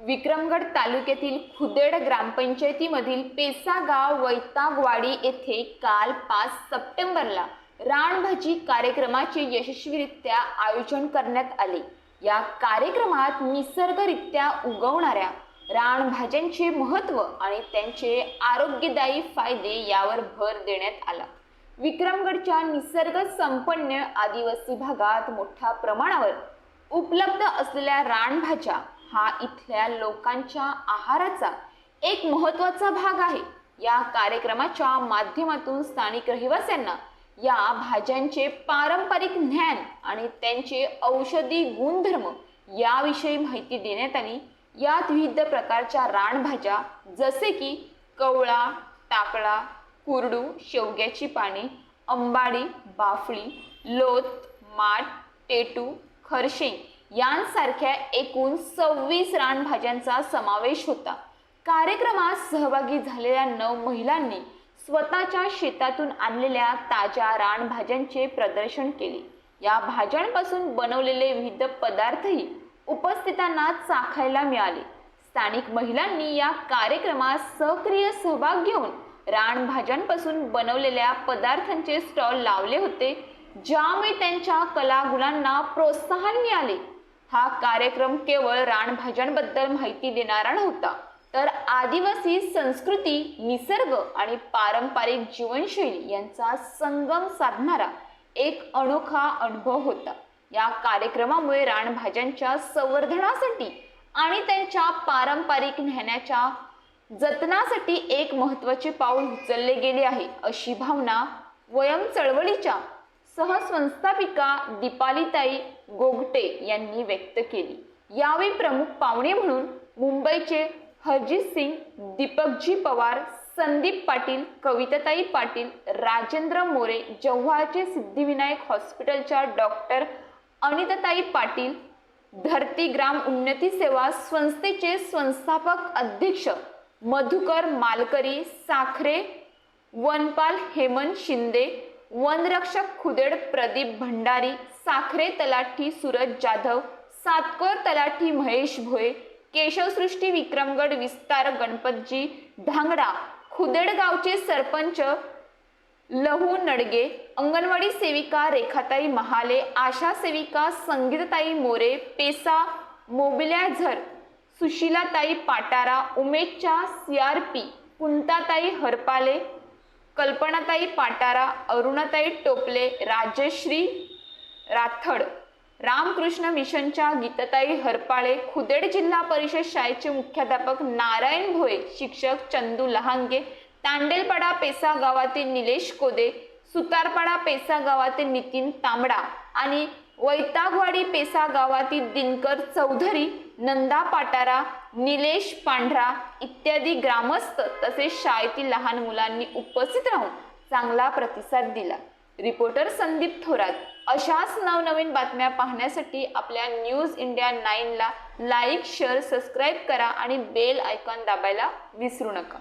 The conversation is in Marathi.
विक्रमगड तालुक्यातील खुदेड ग्रामपंचायतीमधील पेसागाव वैतागवाडी येथे काल पाच सप्टेंबरला रानभाजी कार्यक्रमाचे यशस्वीरित्या आयोजन करण्यात आले. या कार्यक्रमात निसर्गरित्या उगवणाऱ्या रानभाज्यांचे महत्त्व आणि त्यांचे आरोग्यदायी फायदे यावर भर देण्यात आला. विक्रमगडच्या निसर्ग संपन्न आदिवासी भागात मोठ्या प्रमाणावर उपलब्ध असलेल्या रानभाज्या हा इथल्या लोकांच्या आहाराचा एक महत्त्वाचा भाग आहे. या कार्यक्रमाच्या माध्यमातून स्थानिक रहिवाशांना या भाज्यांचे पारंपरिक ज्ञान आणि त्यांचे औषधी गुणधर्म याविषयी माहिती देण्यात आली यात विविध प्रकारच्या रानभाज्या जसे की कवळा टाकळा कुरडू शेवग्याची पाने अंबाडी बाफळी लोत माठ टेटू खरशेंग यांसारख्या एकूण सव्वीस रानभाज्यांचा समावेश होता. कार्यक्रमात सहभागी झालेल्या नऊ महिलांनी स्वतःच्या शेतातून आणलेल्या ताज्या रानभाज्यांचे प्रदर्शन केले. या भाज्यांपासून बनवलेले विविध पदार्थही उपस्थितांना चाखायला मिळाले. स्थानिक महिलांनी या कार्यक्रमात सक्रिय सहभाग घेऊन रानभाज्यांपासून बनवलेल्या पदार्थांचे स्टॉल लावले होते ज्यामुळे त्यांच्या कलागुणांना प्रोत्साहन मिळाले. हा कार्यक्रम केवळ रानभाज्यांबद्दल माहिती देणारा नव्हता तर आदिवासी संस्कृती निसर्ग आणि पारंपरिक जीवनशैली यांचा संगम साधणारा एक अनोखा अनुभव होता. या कार्यक्रमामुळे रानभाज्यांच्या संवर्धनासाठी आणि त्यांच्या पारंपरिक ज्ञानाच्या जतनासाठी एक महत्त्वाचे पाऊल उचलले गेले आहे अशी भावना वयम चळवळीच्या सहसंस्थापिका दीपालीताई गोगटे यांनी व्यक्त केली. यावेळी प्रमुख पाहुणे म्हणून मुंबईचे हरजित सिंग दीपकजी पवार संदीप पाटील कविताताई पाटील राजेंद्र मोरे जव्हारचे सिद्धिविनायक हॉस्पिटलच्या डॉक्टर अनिताताई पाटील धरती ग्राम उन्नती सेवा संस्थेचे संस्थापक अध्यक्ष मधुकर मालकरी साखरे वनपाल हेमंत शिंदे वनरक्षक खुदेड प्रदीप भंडारी साखरे तलाठी सूरज जाधव सातकर तलाठी महेश भोये केशवसृष्टी विक्रमगड विस्तार गणपतजी धांगडा खुदेड गावचे सरपंच लहू नडगे अंगणवाडी सेविका रेखाताई महाले आशा सेविका संगीतताई मोरे पेसा मोबिल्या झर सुशीलाताई पाटारा उमेशच्या पी कुंताताई हरपाले कल्पनाताई पाटारा अरुणाताई टोपले राजश्री राथड रामकृष्ण मिशनच्या गीतताई हरपाळे खुदेड जिल्हा परिषद शाळेचे मुख्याध्यापक नारायण भोये शिक्षक चंदू लहांगे तांडेलपाडा पेसा गावातील निलेश कोदे सुतारपाडा पेसा गावातील नितीन तांबडा आणि वैतागवाडी पेसा गावातील दिनकर चौधरी नंदा पाटारा निलेश पांढरा इत्यादी ग्रामस्थ तसेच शाळेतील लहान मुलांनी उपस्थित राहून चांगला प्रतिसाद दिला. रिपोर्टर संदीप थोरात अशाच नवनवीन बातम्या पाहण्यासाठी आपल्या न्यूज इंडिया नाईनला लाईक शेअर सबस्क्राईब करा आणि बेल आयकॉन दाबायला विसरू नका.